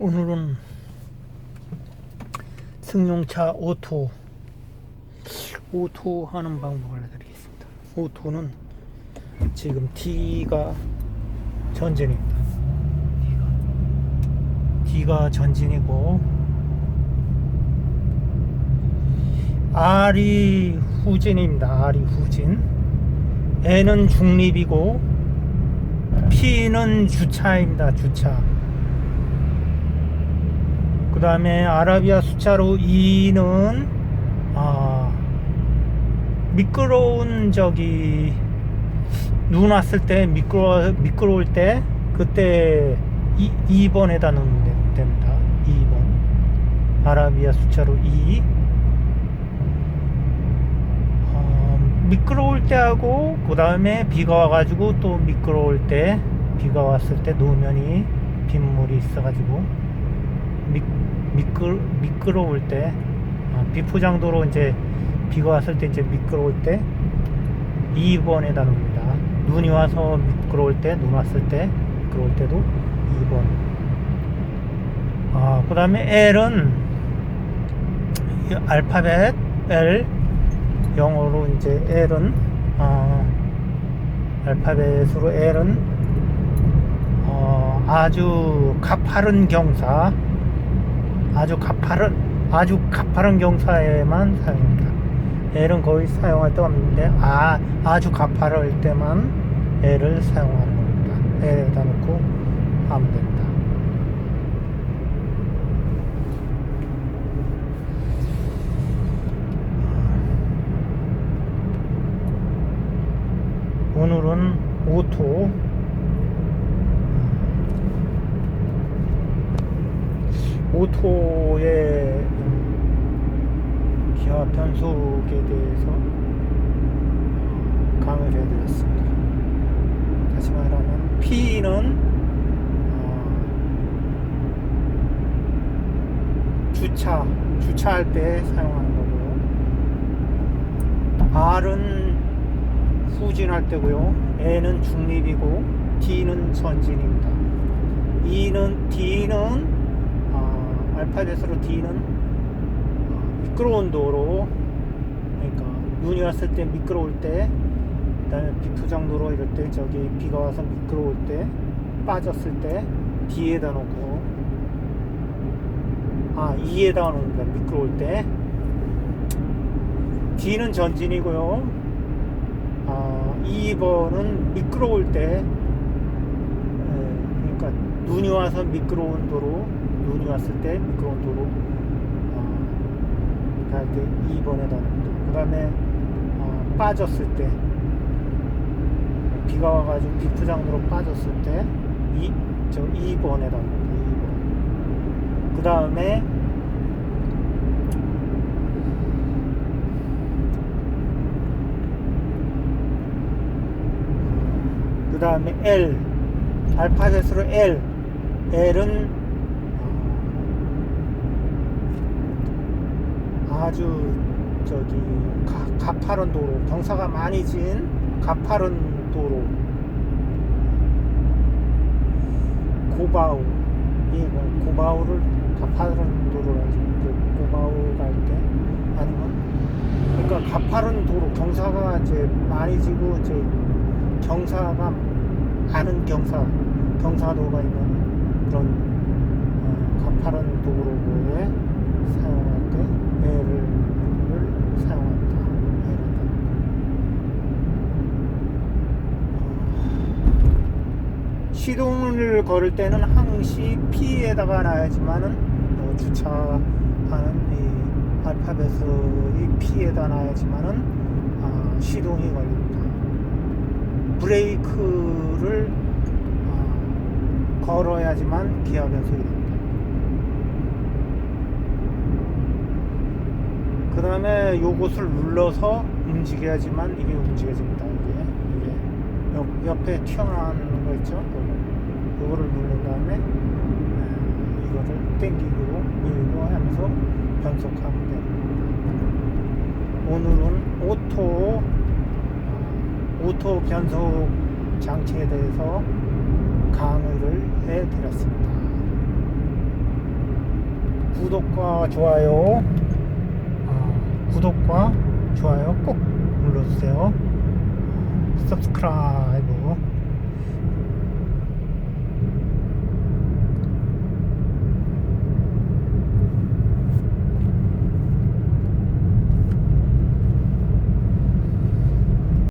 오늘은 승용차 오토 오토 하는 방법을 알려드리겠습니다. 오토는 지금 D가 전진입니다. D가 전진이고 R이 후진입니다. R이 후진. N은 중립이고 P는 주차입니다. 주차. 그 다음에 아라비아 숫자로 2는 아, 미끄러운 저기 눈 왔을 때 미끄러 미끄러울 때 그때 2, 2번에다 넣으면 되- 됩니다. 2번 아라비아 숫자로 2 어, 미끄러울 때 하고 그 다음에 비가 와가지고 또 미끄러울 때 비가 왔을 때 노면이 빗물이 있어가지고 미, 미끄, 미끄러울 때 아, 비포장도로 이제 비가 왔을 때 이제 미끄러울 때 2번에다 놓습니다. 눈이 와서 미끄러울 때, 눈 왔을 때 미끄러울 때도 2번. 아, 그 다음에 L은 이 알파벳 L 영어로 이제 L은 어, 알파벳으로 L은 어, 아주 가파른 경사 아주 가파른 아주 가파른 경사에만 사용합니다. L은 거의 사용할 데가 없는데 아 아주 가파를 때만 L을 사용하는 겁니다. L에다 놓고 하면 됩니다. 오늘은 오토 오토의 기아 변속에 대해서 어, 강의를 해드렸습니다. 다시 말하면 P는 어, 주차 주차할 때 사용하는 거고요. R은 후진할 때고요. N은 중립이고 D는 전진입니다. E는 D는 아, 알파벳으로 D는 어, 미끄러운 도로 그러니까 눈이 왔을 때 미끄러울 때 그다음에 비투장 도로 이럴 때 저기 비가 와서 미끄러울 때 빠졌을 때 D에다 놓고 아 E에다 놓습니다 미끄러울 때. D는 전진이고요. 아 2번은 미끄러울 때 에, 그러니까 눈이 와서 미끄러운 도로 눈이 왔을 때 미끄러운 도로 어, 할때 2번에다 놓고 그 다음에 어, 빠졌을 때 비가 와가지고 비프장으로 빠졌을 때 이, 저 2번에다 놓고 2번 그 다음에 그 다음에 L 알파벳으로 L. L은 어, 아주 저기 가, 가파른 도로 경사가 많이 진 가파른 도로. 고바우 이 뭐, 고바우를 가파른 도로라 하죠. 그 고바우 갈 때 아니면 그러니까 가파른 도로 경사가 이제 많이 지고 이제 경사가 많은 경사 경사도가 있는 그런 어, 가파른 도로에 사용할 때 L을 사용한다. L을 어, 시동을 걸을 때는 항시 P에다가 놔야지만은 어, 주차하는 이 알파벳의 P에다 놔야지만은 아, 시동이 걸립니다. 브레이크를 어, 걸어야지만 기아 변속이 됩니다. 그 다음에 요것을 눌러서 움직여야지만 이게 움직여집니다. 이게, 이게 옆, 옆에 튀어나오는 거 있죠? 요거. 요거를 누른 다음에 에, 당기고 밀고 하면서 변속하면 됩니다. 오늘은 오토 오토 변속 장치에 대해서 강의를 해 드렸습니다. 구독과 좋아요 어, 구독과 좋아요 꼭 눌러주세요 subscribe